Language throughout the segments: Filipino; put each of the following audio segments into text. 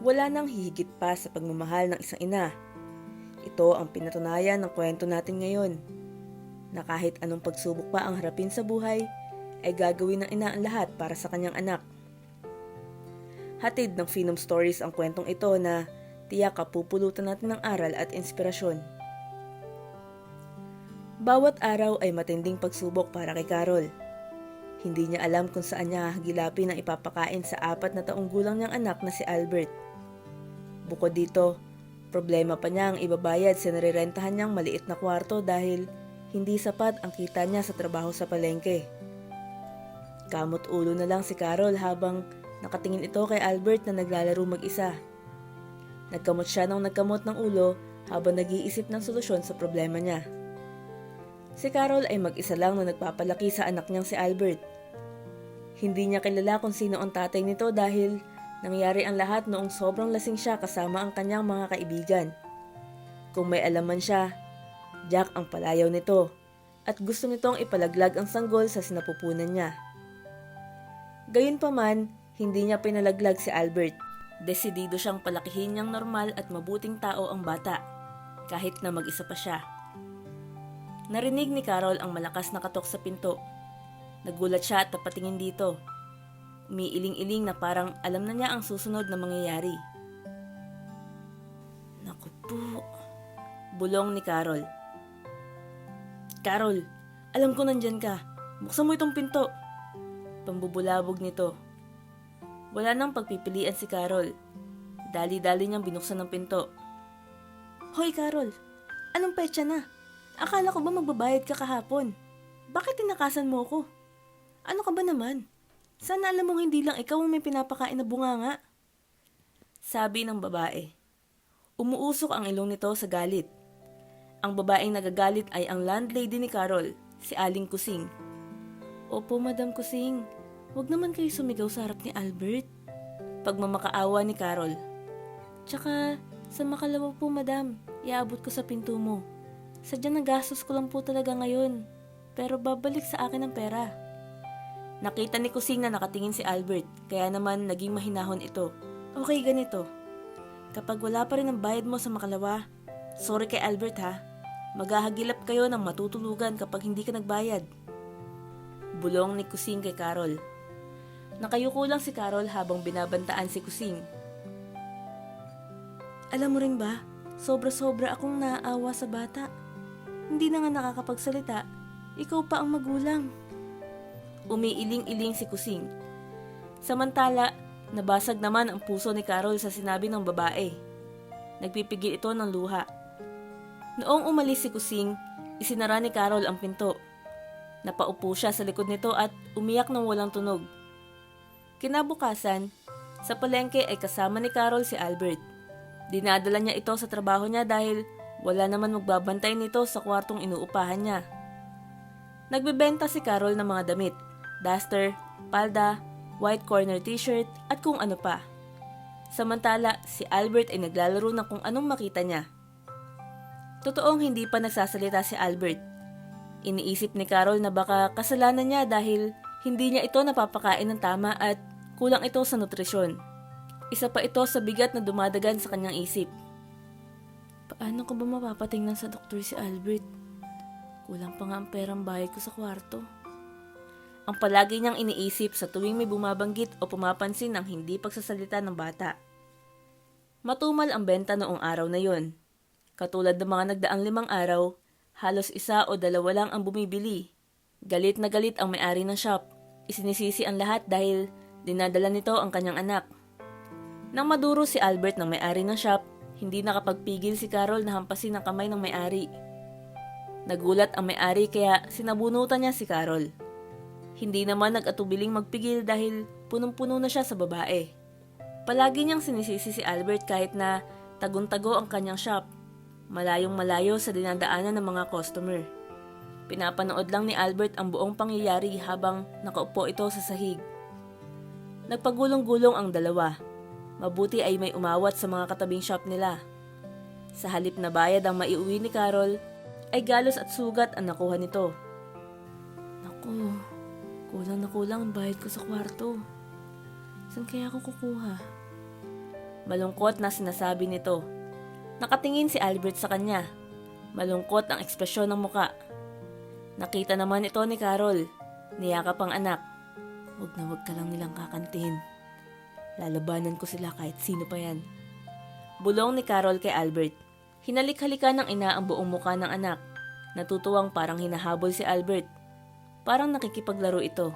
Wala nang hihigit pa sa pagmamahal ng isang ina. Ito ang pinatunayan ng kwento natin ngayon. Na kahit anong pagsubok pa ang harapin sa buhay, ay gagawin ng ina ang lahat para sa kanyang anak. Hatid ng Phenom Stories ang kwentong ito na tiyak kapupulutan natin ng aral at inspirasyon. Bawat araw ay matinding pagsubok para kay Carol. Hindi niya alam kung saan niya hahagilapin ang ipapakain sa apat na taong gulang niyang anak na si Albert. Bukod dito, problema pa niya ang ibabayad sa narirentahan niyang maliit na kwarto dahil hindi sapat ang kita niya sa trabaho sa palengke. Kamot ulo na lang si Carol habang nakatingin ito kay Albert na naglalaro mag-isa. Nagkamot siya ng nagkamot ng ulo habang nag-iisip ng solusyon sa problema niya. Si Carol ay mag-isa lang na nagpapalaki sa anak niyang si Albert. Hindi niya kilala kung sino ang tatay nito dahil nangyari ang lahat noong sobrang lasing siya kasama ang kanyang mga kaibigan. Kung may alaman siya, Jack ang palayaw nito at gusto nitong ipalaglag ang sanggol sa sinapupunan niya. Gayunpaman, hindi niya pinalaglag si Albert. Desidido siyang palakihin niyang normal at mabuting tao ang bata, kahit na mag-isa pa siya. Narinig ni Carol ang malakas na katok sa pinto. Nagulat siya at napatingin dito. Umiiling-iling na parang alam na niya ang susunod na mangyayari. Naku po. Bulong ni Carol. Carol, alam ko nandyan ka. Buksan mo itong pinto. Pambubulabog nito. Wala nang pagpipilian si Carol. Dali-dali niyang binuksan ng pinto. Hoy Carol, anong petsa na? Akala ko ba magbabayad ka kahapon? Bakit tinakasan mo ko? Ano ka ba naman? Sana alam mong hindi lang ikaw ang may pinapakain na bunganga. Sabi ng babae. Umuusok ang ilong nito sa galit. Ang babaeng nagagalit ay ang landlady ni Carol, si Aling Kusing. Opo, Madam Kusing. Huwag naman kayo sumigaw sa harap ni Albert. Pagmamakaawa ni Carol. Tsaka, sa makalawa po, Madam, iaabot ko sa pinto mo. Sadyang nagastos ko lang po talaga ngayon. Pero babalik sa akin ang pera. Nakita ni Kusing na nakatingin si Albert, kaya naman naging mahinahon ito. Okay, ganito. Kapag wala pa rin ang bayad mo sa makalawa, sorry kay Albert ha, maghahagilap kayo ng matutulugan kapag hindi ka nagbayad. Bulong ni Kusing kay Carol. Nakayuko lang si Carol habang binabantaan si Kusing. Alam mo rin ba, sobra-sobra akong naaawa sa bata. Hindi na nga nakakapagsalita, ikaw pa ang magulang. Umiiling-iling si Kusing. Samantala, nabasag naman ang puso ni Carol sa sinabi ng babae. Nagpipigil ito ng luha. Noong umalis si Kusing, isinara ni Carol ang pinto. Napaupo siya sa likod nito at umiyak ng walang tunog. Kinabukasan, sa palengke ay kasama ni Carol si Albert. Dinadala niya ito sa trabaho niya dahil wala naman magbabantay nito sa kwartong inuupahan niya. Nagbebenta si Carol ng mga damit, duster, palda, white corner t-shirt at kung ano pa. Samantala, si Albert ay naglalaro ng kung anong makita niya. Totoong hindi pa nagsasalita si Albert. Iniisip ni Carol na baka kasalanan niya dahil hindi niya ito napapakain ng tama at kulang ito sa nutrisyon. Isa pa ito sa bigat na dumadagan sa kanyang isip. Paano ko ba mapapatingnan sa doktor si Albert? Kulang pa nga ang perang bayad ko sa kwarto. Ang palagi niyang iniisip sa tuwing may bumabanggit o pumapansin ng hindi pagsasalita ng bata. Matumal ang benta noong araw na yon. Katulad ng mga nagdaang limang araw, halos isa o dalawa lang ang bumibili. Galit na galit ang may-ari ng shop. Isinisisi ang lahat dahil dinadala nito ang kanyang anak. Nang maduro si Albert ng may-ari ng shop, hindi nakapagpigil si Carol na hampasin ang kamay ng may-ari. Nagulat ang may-ari kaya sinabunutan niya si Carol. Hindi naman nag-atubiling magpigil dahil punong-puno na siya sa babae. Palagi niyang sinisisi si Albert kahit na tagun-tago ang kanyang shop. Malayong malayo sa dinadaanan ng mga customer. Pinapanood lang ni Albert ang buong pangyayari habang nakaupo ito sa sahig. Nagpagulong-gulong ang dalawa. Mabuti ay may umawat sa mga katabing shop nila. Sa halip na bayad ang maiuwi ni Carol, ay galos at sugat ang nakuha nito. Naku, kulang na kulang ang bayad ko sa kwarto. Saan kaya ako kukuha? Malungkot na sinasabi nito. Nakatingin si Albert sa kanya. Malungkot ang ekspresyon ng muka. Nakita naman ito ni Carol. Niyakap ang anak. Huwag na huwag ka lang nilang kakantihin. Lalabanan ko sila kahit sino pa yan. Bulong ni Carol kay Albert. Hinalik-halikan ng ina ang buong muka ng anak. Natutuwang parang hinahabol si Albert. Parang nakikipaglaro ito.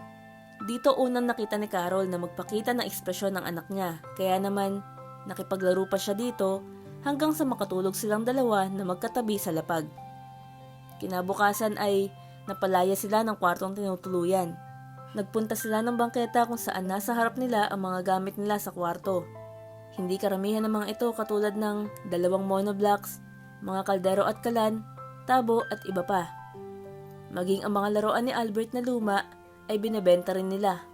Dito unang nakita ni Carol na magpakita ng ekspresyon ng anak niya. Kaya naman, nakipaglaro pa siya dito hanggang sa makatulog silang dalawa na magkatabi sa lapag. Kinabukasan ay napalaya sila ng kwartong tinutuluyan. Nagpunta sila ng bangketa kung saan nasa harap nila ang mga gamit nila sa kwarto. Hindi karamihan ng mga ito katulad ng dalawang monoblocks, mga kaldero at kalan, tabo at iba pa. Maging ang mga laruan ni Albert na luma ay binebenta rin nila.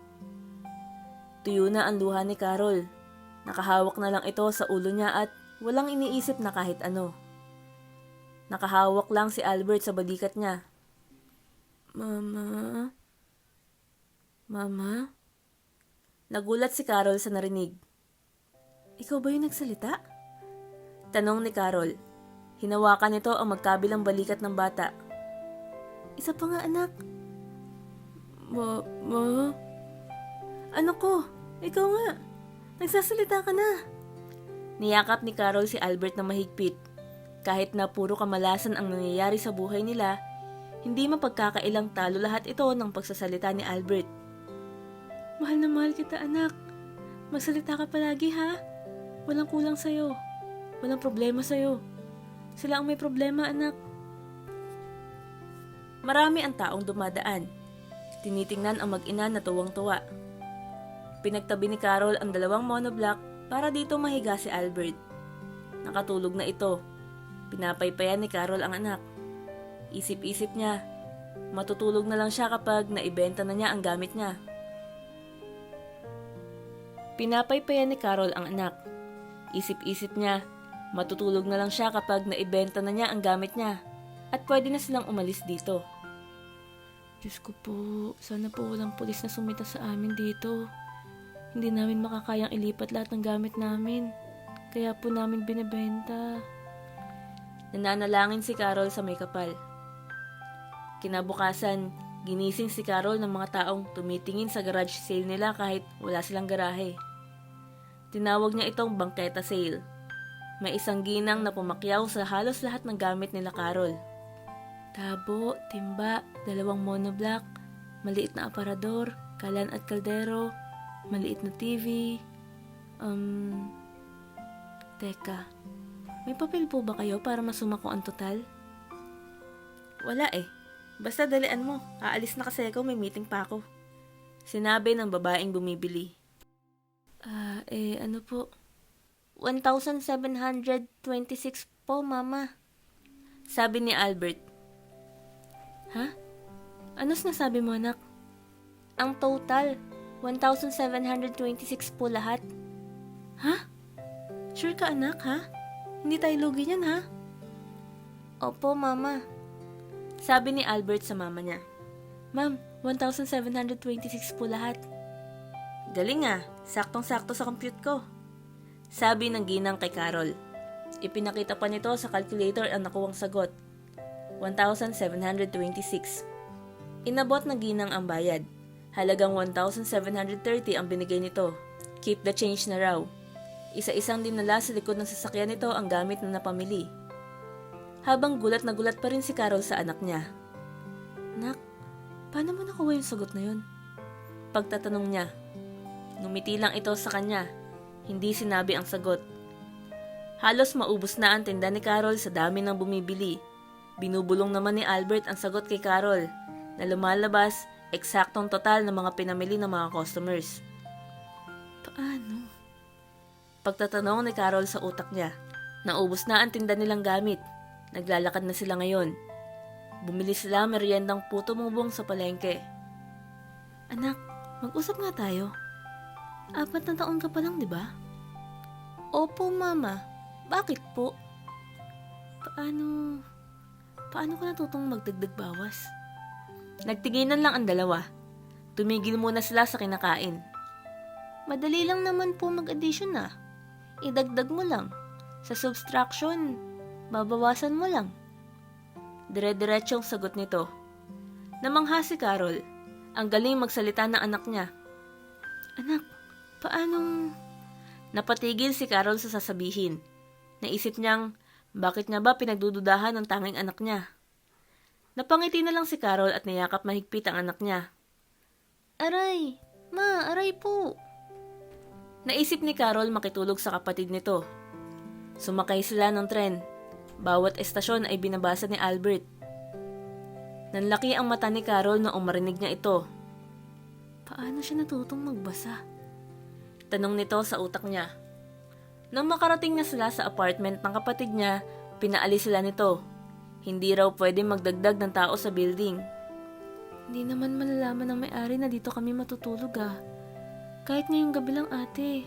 Tuyo na ang luha ni Carol. Nakahawak na lang ito sa ulo niya at walang iniisip na kahit ano. Nakahawak lang si Albert sa balikat niya. Mama? Mama? Nagulat si Carol sa narinig. Ikaw ba yung nagsalita? Tanong ni Carol. Hinawakan nito ang magkabilang balikat ng bata. Isa pa nga anak. Ma, ma? Ano ko? Ikaw nga. Nagsasalita ka na. Niyakap ni Carol si Albert na mahigpit. Kahit na puro kamalasan ang nangyayari sa buhay nila, hindi mapagkakailang talo lahat ito ng pagsasalita ni Albert. Mahal na mahal kita anak. Magsalita ka palagi ha. Walang kulang sa'yo. Walang problema sa'yo. Sila ang may problema anak. Marami ang taong dumadaan. Tinitingnan ang mag-ina na tuwang-tuwa. Pinagtabi ni Carol ang dalawang monoblock para dito mahiga si Albert. Nakatulog na ito. Pinapaypayan ni Carol ang anak. Isip-isip niya, matutulog na lang siya kapag naibenta na niya ang gamit niya. Pinapaypayan ni Carol ang anak. Isip-isip niya, matutulog na lang siya kapag naibenta na niya ang gamit niya at pwede na silang umalis dito. Diyos ko po, sana po walang pulis na sumita sa amin dito. Hindi namin makakayang ilipat lahat ng gamit namin. Kaya po namin binibenta. Nananalangin si Carol sa may kapal. Kinabukasan, ginising si Carol ng mga taong tumitingin sa garage sale nila kahit wala silang garahe. Tinawag niya itong bangketa sale. May isang ginang na pumakyaw sa halos lahat ng gamit nila Carol. Tabo, timba, dalawang monoblock, maliit na aparador, kalan at kaldero, maliit na TV. Um, teka, may papel po ba kayo para masuma ko ang total? Wala eh. Basta dalian mo. Aalis na kasi ako, may meeting pa ako. Sinabi ng babaeng bumibili. Ah, eh, ano po? 1,726 po, mama. Sabi ni Albert. Ha? Ano sinasabi mo, anak? Ang total, 1,726 po lahat. Ha? Sure ka, anak, ha? Hindi tayo lugi niyan, ha? Opo, mama. Sabi ni Albert sa mama niya. Ma'am, 1,726 po lahat. Galing ah, saktong-sakto sa compute ko. Sabi ng ginang kay Carol. Ipinakita pa nito sa calculator ang nakuwang sagot. 1,726. Inabot ng ginang ang bayad. Halagang 1,730 ang binigay nito. Keep the change na raw. Isa-isang dinala sa likod ng sasakyan nito ang gamit na napamili. Habang gulat na gulat pa rin si Carol sa anak niya. Nak, paano mo nakuha yung sagot na yun? Pagtatanong niya, ngumiti lang ito sa kanya. Hindi sinabi ang sagot. Halos maubos na ang tinda ni Carol sa dami ng bumibili. Binubulong naman ni Albert ang sagot kay Carol na lumalabas eksaktong total ng mga pinamili ng mga customers. Paano? Pagtatanong ni Carol sa utak niya, naubos na ang tinda nilang gamit. Naglalakad na sila ngayon. Bumili sila meriendang puto mubong sa palengke. Anak, mag-usap nga tayo. Apat na taon ka pa lang, di ba? Opo, mama. Bakit po? Paano... Paano ko natutong magdagdag bawas? Nagtinginan lang ang dalawa. Tumigil muna sila sa kinakain. Madali lang naman po mag-addition ah. idagdag mo lang. Sa subtraction, babawasan mo lang. Dire-diretsong sagot nito. Namangha si Carol. Ang galing magsalita ng anak niya. Anak, paanong... Napatigil si Carol sa sasabihin. Naisip niyang, bakit niya ba pinagdududahan ng tanging anak niya? Napangiti na lang si Carol at niyakap mahigpit ang anak niya. Aray! Ma, aray po! Naisip ni Carol makitulog sa kapatid nito. Sumakay sila ng tren. Bawat estasyon ay binabasa ni Albert. Nanlaki ang mata ni Carol na umarinig niya ito. Paano siya natutong magbasa? Tanong nito sa utak niya. Nang makarating na sila sa apartment ng kapatid niya, pinaalis sila nito. Hindi raw pwede magdagdag ng tao sa building. Hindi naman malalaman ng may-ari na dito kami matutulog ah. Kahit ngayong gabi lang ate.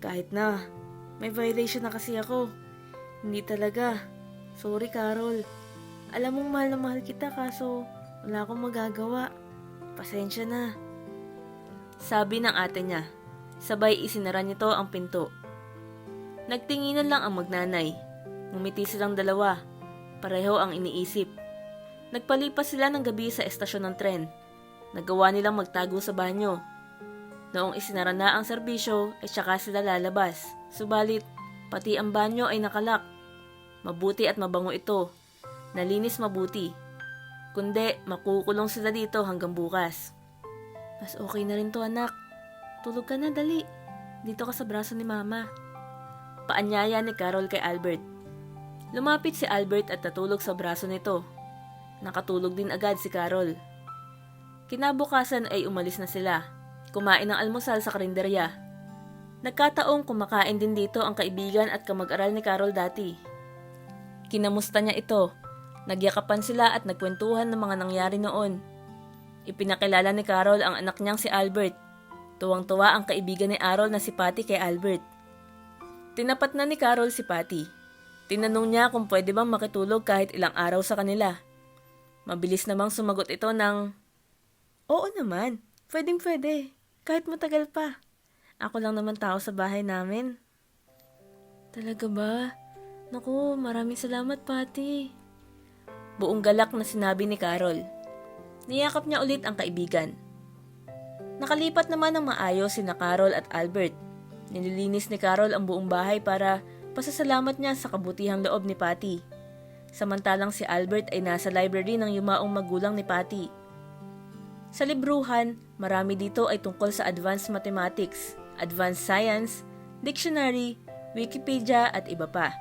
Kahit na. May violation na kasi ako. Hindi talaga. Sorry Carol. Alam mong mahal na mahal kita kaso wala akong magagawa. Pasensya na. Sabi ng ate niya. Sabay isinara nito ang pinto. Nagtinginan lang ang magnanay. Ngumiti silang dalawa. Pareho ang iniisip. Nagpalipas sila ng gabi sa estasyon ng tren. Nagawa nilang magtago sa banyo. Noong isinara na ang serbisyo, ay tsaka sila lalabas. Subalit, pati ang banyo ay nakalak. Mabuti at mabango ito. Nalinis mabuti. Kundi, makukulong sila dito hanggang bukas. Mas okay na rin to anak. Tulog ka na dali. Dito ka sa braso ni mama. Paanyaya ni Carol kay Albert. Lumapit si Albert at natulog sa braso nito. Nakatulog din agad si Carol. Kinabukasan ay umalis na sila. Kumain ng almusal sa karinderya. Nagkataong kumakain din dito ang kaibigan at kamag-aral ni Carol dati. Kinamusta niya ito. Nagyakapan sila at nagkwentuhan ng mga nangyari noon. Ipinakilala ni Carol ang anak niyang si Albert. Tuwang-tuwa ang kaibigan ni Carol na si Patty kay Albert. Tinapat na ni Carol si Patty. Tinanong niya kung pwede bang makitulog kahit ilang araw sa kanila. Mabilis namang sumagot ito ng, Oo naman, pwedeng pwede, kahit matagal pa. Ako lang naman tao sa bahay namin. Talaga ba? Naku, maraming salamat, Patty. Buong galak na sinabi ni Carol. Niyakap niya ulit ang kaibigan. Nakalipat naman ng maayos sina Carol at Albert. Nililinis ni Carol ang buong bahay para pasasalamat niya sa kabutihang loob ni Patty. Samantalang si Albert ay nasa library ng yumaong magulang ni Patty. Sa libruhan, marami dito ay tungkol sa advanced mathematics, advanced science, dictionary, Wikipedia at iba pa.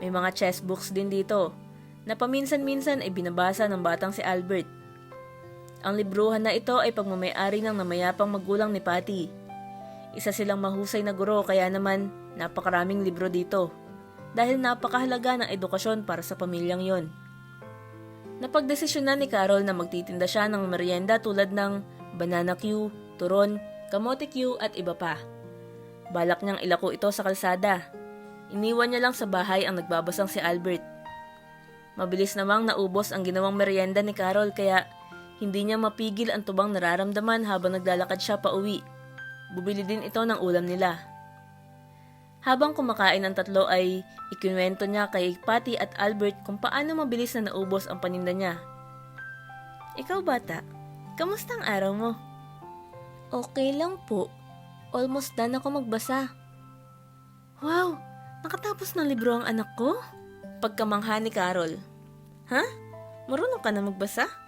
May mga chess books din dito na paminsan-minsan ay binabasa ng batang si Albert. Ang libruhan na ito ay pagmamayari ng namayapang magulang ni Patty. Isa silang mahusay na guro kaya naman napakaraming libro dito dahil napakahalaga ng edukasyon para sa pamilyang yon. Napagdesisyonan ni Carol na magtitinda siya ng merienda tulad ng banana Q, turon, kamote Q at iba pa. Balak niyang ilako ito sa kalsada. Iniwan niya lang sa bahay ang nagbabasang si Albert. Mabilis namang naubos ang ginawang merienda ni Carol kaya hindi niya mapigil ang tubang nararamdaman habang naglalakad siya pa uwi. Bubili din ito ng ulam nila. Habang kumakain ang tatlo ay ikinuwento niya kay Patty at Albert kung paano mabilis na naubos ang paninda niya. Ikaw bata, kamusta ang araw mo? Okay lang po. Almost done ako magbasa. Wow, nakatapos ng libro ang anak ko? Pagkamangha ni Carol. Ha? Marunong ka na magbasa?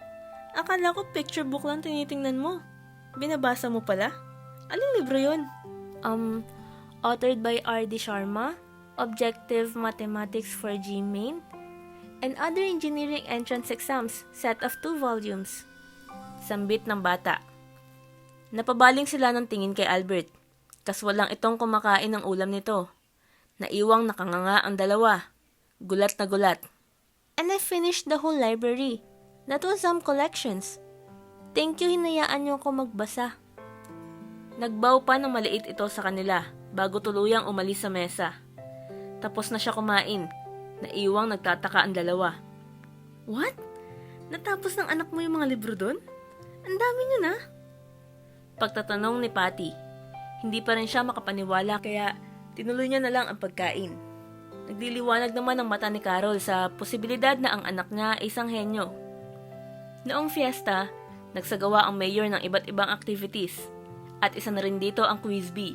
Akala ko picture book lang tinitingnan mo. Binabasa mo pala? Aling libro yon? Um, authored by R.D. Sharma, Objective Mathematics for GMAIN, and Other Engineering Entrance Exams, set of two volumes. Sambit ng bata. Napabaling sila ng tingin kay Albert. Kaswalang itong kumakain ng ulam nito. Naiwang nakanganga ang dalawa. Gulat na gulat. And I finished the whole library. That some collections. Thank you, hinayaan niyo ako magbasa. Nagbaw pa ng maliit ito sa kanila bago tuluyang umalis sa mesa. Tapos na siya kumain. Naiwang nagtataka ang dalawa. What? Natapos ng anak mo yung mga libro doon? Ang dami niyo na. Pagtatanong ni Patty. Hindi pa rin siya makapaniwala kaya tinuloy niya na lang ang pagkain. Nagliliwanag naman ang mata ni Carol sa posibilidad na ang anak niya ay isang henyo. Noong fiesta, nagsagawa ang mayor ng iba't ibang activities at isa na rin dito ang quiz bee.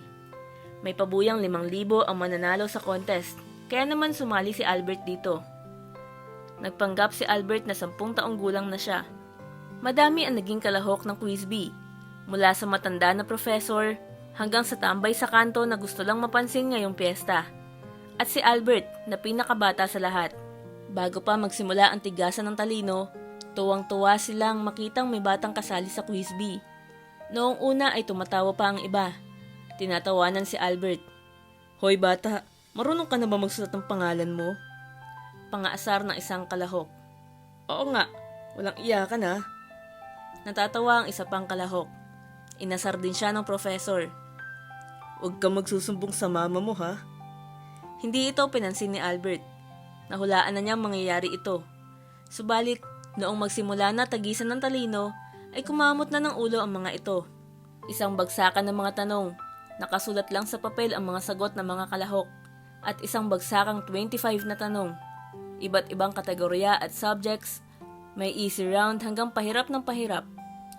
May pabuyang 5,000 ang mananalo sa contest kaya naman sumali si Albert dito. Nagpanggap si Albert na 10 taong gulang na siya. Madami ang naging kalahok ng quiz bee, mula sa matanda na professor hanggang sa tambay sa kanto na gusto lang mapansin ngayong piyesta. At si Albert na pinakabata sa lahat. Bago pa magsimula ang tigasan ng talino, tuwang-tuwa silang makitang may batang kasali sa quiz bee. Noong una ay tumatawa pa ang iba. Tinatawanan si Albert. Hoy bata, marunong ka na ba magsulat ng pangalan mo? Pangaasar ng isang kalahok. Oo nga, walang iyakan ha. Natatawa ang isa pang kalahok. Inasar din siya ng professor. Huwag ka magsusumbong sa mama mo ha. Hindi ito pinansin ni Albert. Nahulaan na niyang mangyayari ito. Subalit, noong magsimula na tagisan ng talino, ay kumamot na ng ulo ang mga ito. Isang bagsakan ng mga tanong, nakasulat lang sa papel ang mga sagot ng mga kalahok, at isang bagsakang 25 na tanong. Iba't ibang kategorya at subjects, may easy round hanggang pahirap ng pahirap,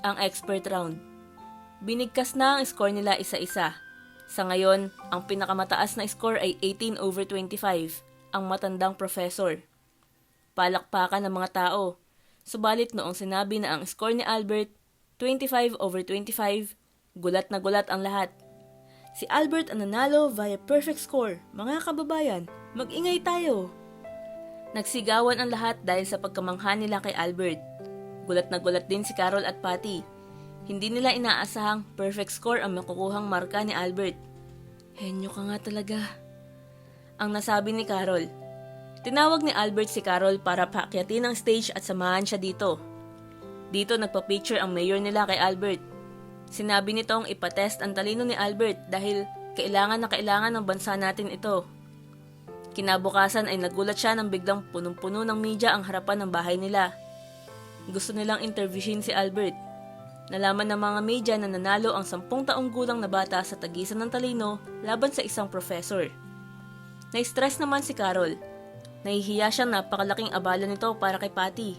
ang expert round. Binigkas na ang score nila isa-isa. Sa ngayon, ang pinakamataas na score ay 18 over 25, ang matandang professor. Palakpakan ng mga tao. Subalit noong sinabi na ang score ni Albert, 25 over 25, gulat na gulat ang lahat. Si Albert ang nanalo via perfect score. Mga kababayan, mag-ingay tayo. Nagsigawan ang lahat dahil sa pagkamangha nila kay Albert. Gulat na gulat din si Carol at Patty. Hindi nila inaasahang perfect score ang makukuhang marka ni Albert. Henyo ka nga talaga. Ang nasabi ni Carol. Tinawag ni Albert si Carol para paakyatin ang stage at samahan siya dito. Dito nagpa-picture ang mayor nila kay Albert. Sinabi nitong ipatest ang talino ni Albert dahil kailangan na kailangan ng bansa natin ito. Kinabukasan ay nagulat siya nang biglang punong-puno ng media ang harapan ng bahay nila. Gusto nilang interviewin si Albert. Nalaman ng mga media na nanalo ang sampung taong gulang na bata sa tagisan ng talino laban sa isang professor. Na-stress naman si Carol. Nahihiya siyang napakalaking abala nito para kay Patty.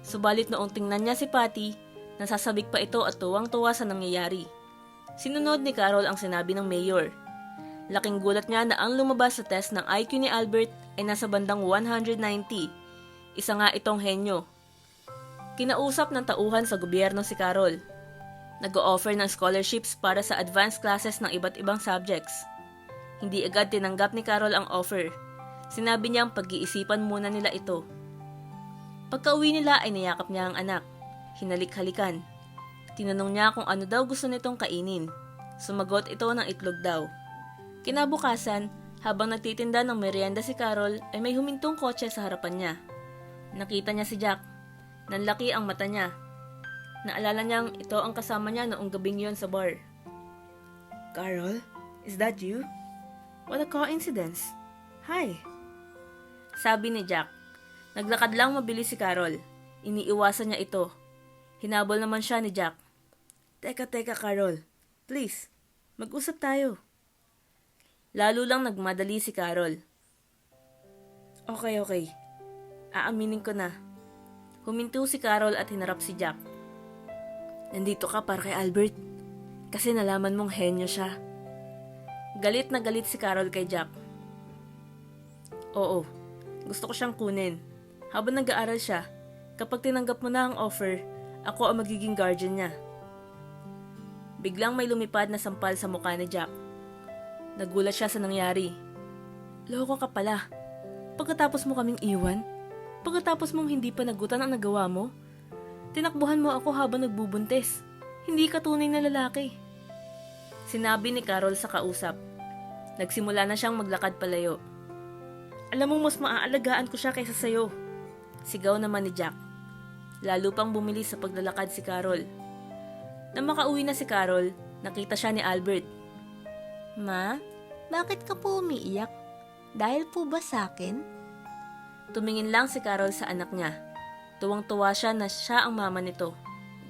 Subalit noong tingnan niya si Patty, nasasabik pa ito at tuwang-tuwa sa nangyayari. Sinunod ni Carol ang sinabi ng mayor. Laking gulat niya na ang lumabas sa test ng IQ ni Albert ay nasa bandang 190. Isa nga itong henyo. Kinausap ng tauhan sa gobyerno si Carol. Nag-o-offer ng scholarships para sa advanced classes ng iba't ibang subjects. Hindi agad tinanggap ni Carol ang offer. Sinabi niyang pag-iisipan muna nila ito. Pagka-uwi nila ay niyakap niya ang anak. Hinalik-halikan. Tinanong niya kung ano daw gusto nitong kainin. Sumagot ito ng itlog daw. Kinabukasan, habang nagtitinda ng merienda si Carol, ay may humintong kotse sa harapan niya. Nakita niya si Jack. Nanlaki ang mata niya. Naalala niyang ito ang kasama niya noong gabing yon sa bar. Carol, is that you? What a coincidence. Hi. Sabi ni Jack. Naglakad lang mabilis si Carol. Iniiwasan niya ito. Hinabol naman siya ni Jack. Teka, teka, Carol. Please, mag-usap tayo. Lalo lang nagmadali si Carol. Okay, okay. Aaminin ko na. Huminto si Carol at hinarap si Jack. Nandito ka para kay Albert. Kasi nalaman mong henyo siya. Galit na galit si Carol kay Jack. Oo, gusto ko siyang kunin. Habang nag-aaral siya, kapag tinanggap mo na ang offer, ako ang magiging guardian niya. Biglang may lumipad na sampal sa mukha ni Jack. Nagulat siya sa nangyari. Loko ka pala. Pagkatapos mo kaming iwan, pagkatapos mong hindi pa nagutan ang nagawa mo, tinakbuhan mo ako habang nagbubuntis. Hindi ka tunay na lalaki. Sinabi ni Carol sa kausap. Nagsimula na siyang maglakad palayo. Alam mo mas maaalagaan ko siya kaysa sayo. Sigaw naman ni Jack. Lalo pang bumili sa paglalakad si Carol. Nang makauwi na si Carol, nakita siya ni Albert. Ma, bakit ka po umiiyak? Dahil po ba sa akin? Tumingin lang si Carol sa anak niya. Tuwang-tuwa siya na siya ang mama nito.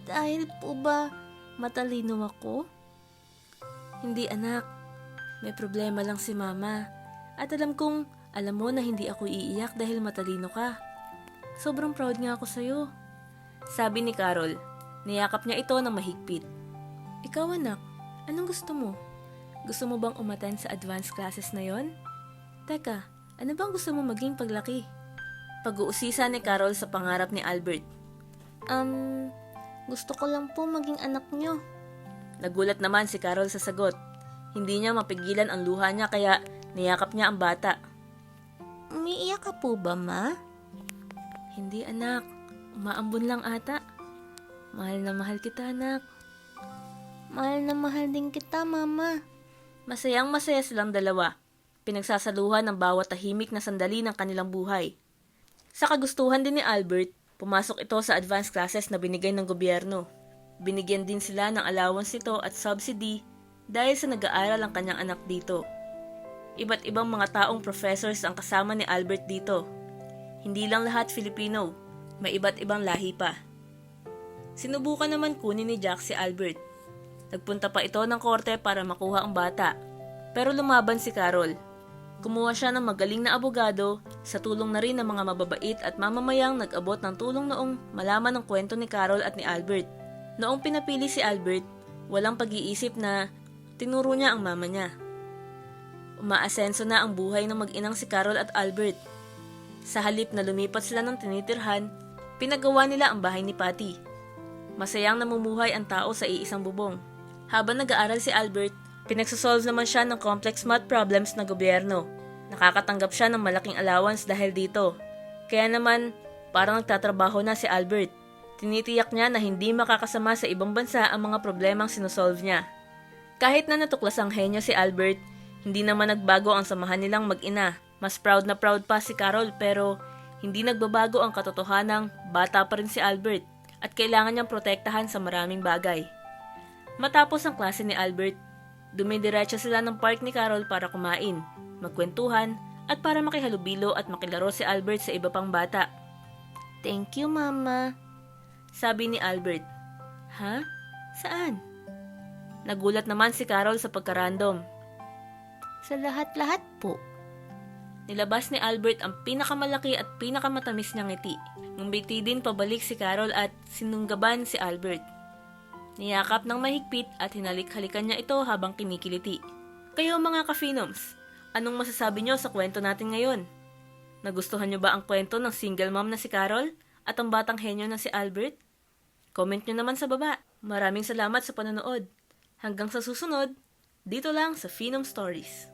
Dahil po ba matalino ako? Hindi anak. May problema lang si mama. At alam kong alam mo na hindi ako iiyak dahil matalino ka. Sobrang proud nga ako sa'yo. Sabi ni Carol. Niyakap niya ito ng mahigpit. Ikaw anak, anong gusto mo? Gusto mo bang umaten sa advanced classes na yon? Teka, ano bang gusto mo maging paglaki? Pag-uusisa ni Carol sa pangarap ni Albert. Um, gusto ko lang po maging anak nyo. Nagulat naman si Carol sa sagot. Hindi niya mapigilan ang luha niya kaya niyakap niya ang bata. Umiiyak ka po ba, ma? Hindi anak, umaambon lang ata. Mahal na mahal kita anak. Mahal na mahal din kita, mama. Masayang masaya silang dalawa. Pinagsasaluhan ng bawat tahimik na sandali ng kanilang buhay. Sa kagustuhan din ni Albert, pumasok ito sa advanced classes na binigay ng gobyerno. Binigyan din sila ng allowance nito at subsidy dahil sa nag-aaral ang kanyang anak dito. Iba't ibang mga taong professors ang kasama ni Albert dito. Hindi lang lahat Filipino, may iba't ibang lahi pa. Sinubukan naman kunin ni Jack si Albert. Nagpunta pa ito ng korte para makuha ang bata. Pero lumaban si Carol. Kumuha siya ng magaling na abogado sa tulong na rin ng mga mababait at mamamayang nag-abot ng tulong noong malaman ng kwento ni Carol at ni Albert. Noong pinapili si Albert, walang pag-iisip na tinuro niya ang mama niya. Umaasenso na ang buhay ng mag-inang si Carol at Albert. Sa halip na lumipat sila ng tinitirhan, pinagawa nila ang bahay ni Patty. Masayang namumuhay ang tao sa iisang bubong. Habang nag-aaral si Albert, pinagsosolve naman siya ng complex math problems ng gobyerno. Nakakatanggap siya ng malaking allowance dahil dito. Kaya naman, parang nagtatrabaho na si Albert. Tinitiyak niya na hindi makakasama sa ibang bansa ang mga problemang sinosolve niya. Kahit na natuklas ang henyo si Albert, hindi naman nagbago ang samahan nilang mag-ina. Mas proud na proud pa si Carol pero hindi nagbabago ang katotohanang bata pa rin si Albert at kailangan niyang protektahan sa maraming bagay. Matapos ang klase ni Albert, dumidiretso sila ng park ni Carol para kumain, magkwentuhan, at para makihalubilo at makilaro si Albert sa iba pang bata. Thank you, mama. Sabi ni Albert. Ha? Saan? Nagulat naman si Carol sa pagkarandom. Sa lahat-lahat po. Nilabas ni Albert ang pinakamalaki at pinakamatamis niyang ngiti. Ngumbiti din pabalik si Carol at sinunggaban si Albert. Niyakap ng mahigpit at hinalik-halikan niya ito habang kinikiliti. Kayo mga ka-phenoms, anong masasabi niyo sa kwento natin ngayon? Nagustuhan niyo ba ang kwento ng single mom na si Carol at ang batang henyo na si Albert? Comment niyo naman sa baba. Maraming salamat sa panonood. Hanggang sa susunod, dito lang sa Phenom Stories.